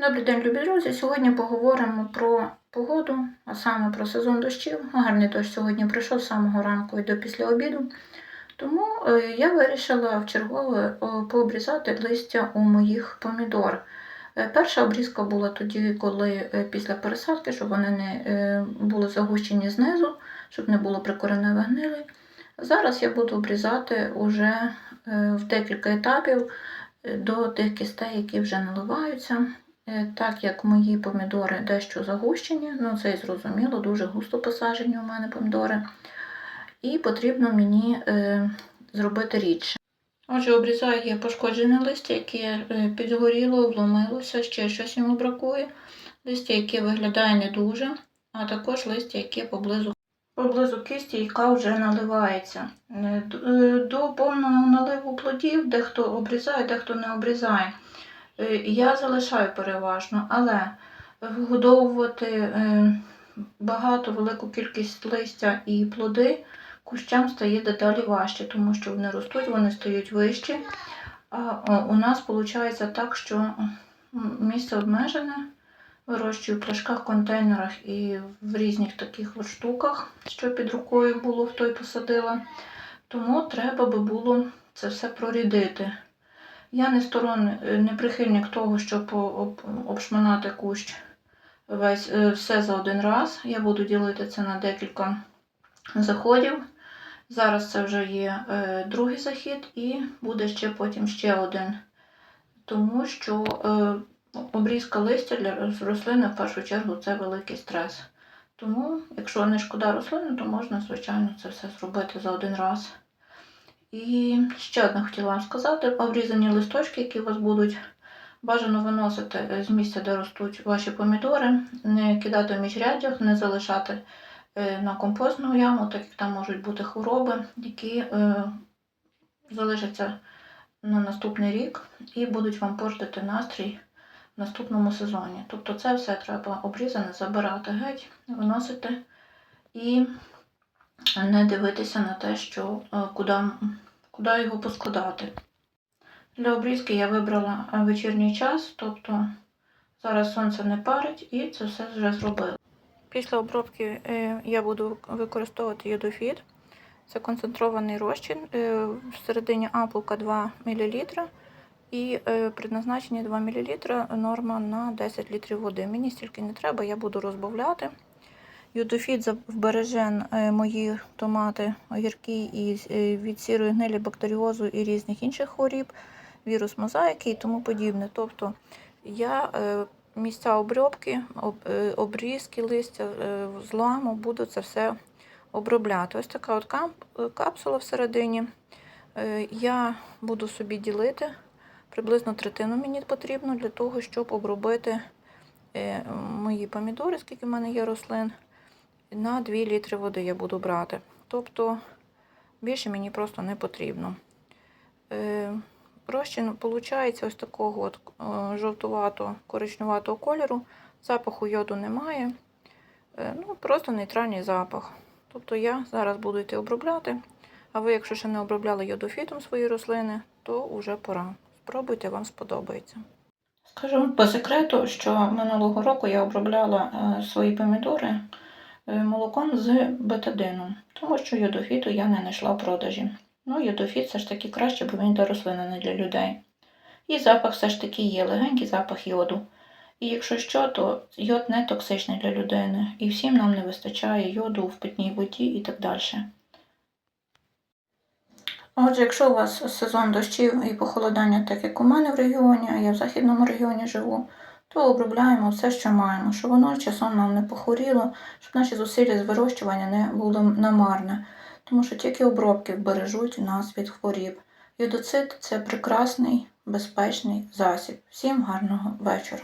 Добрий день, любі друзі. Сьогодні поговоримо про погоду, а саме про сезон дощів. Гарний дощ сьогодні прийшов з самого ранку і до після обіду. Тому е, я вирішила вчергове о, пообрізати листя у моїх помідор. Е, Перша обрізка була тоді, коли е, після пересадки, щоб вони не е, були загущені знизу, щоб не було прикореневих гнилей. Зараз я буду обрізати уже е, в декілька етапів е, до тих кістей, які вже наливаються. Е, Так як мої помідори дещо загущені, ну це і зрозуміло, дуже густо посаджені у мене помідори. І потрібно мені е, зробити рідше. Отже, обрізаю я пошкоджене листя, яке е, підгоріло, вломилося, ще щось йому бракує. Листя, яке виглядає не дуже, а також листя, яке поблизу, поблизу кисті, яка вже наливається. Е, До повного наливу плодів дехто обрізає, дехто не обрізає. Е, Я залишаю переважно, але вгодовувати е, багато, велику кількість листя і плоди кущам стає дедалі важче, тому що вони ростуть, вони стають вищі. А у нас виходить так, що місце обмежене. Вирощую в пляшках, контейнерах і в різних таких от штуках, що під рукою було, хто й посадила. Тому треба би було це все прорідити. Я не сторон, не прихильник того, щоб об- обшминати кущ весь е, все за один раз. Я буду ділити це на декілька заходів. Зараз це вже є е, другий захід, і буде ще потім ще один. Тому що е, обрізка листя для рослини в першу чергу це великий стрес. Тому, якщо не шкода рослини, то можна, звичайно, це все зробити за один раз. І ще одне хотіла вам сказати: обрізані листочки, які у вас будуть, бажано виносити з місця, де ростуть ваші помідори, не кидати в міжряддях, не залишати е, на компостну яму, так як там можуть бути хвороби, які е, залишаться на наступний рік і будуть вам портити настрій в наступному сезоні. Тобто це все треба обрізане забирати геть, виносити і не дивитися на те, що е, куди, куди його поскладати. Для обрізки я вибрала е, вечірній час, тобто зараз сонце не парить і це все вже зробила. Після обробки е, я буду використовувати йодофіт. Це концентрований розчин. е, Всередині ампулка 2 мл і е, предназначення 2 мл норма на 10 літрів води. Мені стільки не треба, я буду розбавляти. Юдофіт вбереже е, мої томати, огірки і е, від сірої гнилі, бактеріозу і різних інших хворіб, вірус мозаїки і тому подібне. Тобто я е, місця обробки, обрізки листя, зламу буду це все обробляти. Ось така от капсула всередині. Я буду собі ділити. Приблизно третину мені потрібно для того, щоб обробити мої помідори, скільки в мене є рослин. На 2 літри води я буду брати. Тобто більше мені просто не потрібно. Е, Розчин виходить ось такого от е, жовтувато-коричневатого кольору. Запаху йоду немає. Е, Ну, просто нейтральний запах. Тобто я зараз буду йти обробляти. А ви, якщо ще не обробляли йодофітом свої рослини, то вже пора. Спробуйте, вам сподобається. Скажу по секрету, що минулого року я обробляла свої помідори молоком з бетадином, тому що йодофіту я не знайшла в продажі. Ну, йодофіт все ж таки краще, бо він для рослин, не для людей. І запах все ж таки є, легенький запах йоду. І якщо що, то йод не токсичний для людини, і всім нам не вистачає йоду в питній воді і так далі. Отже, якщо у вас сезон дощів і похолодання, так як у мене в регіоні, а я в західному регіоні живу, то обробляємо все, що маємо, щоб воно часом нам не похворіло, щоб наші зусилля з вирощування не було намарне, тому що тільки обробки вбережуть нас від хворіб. Йодоцит це прекрасний, безпечний засіб. Всім гарного вечора.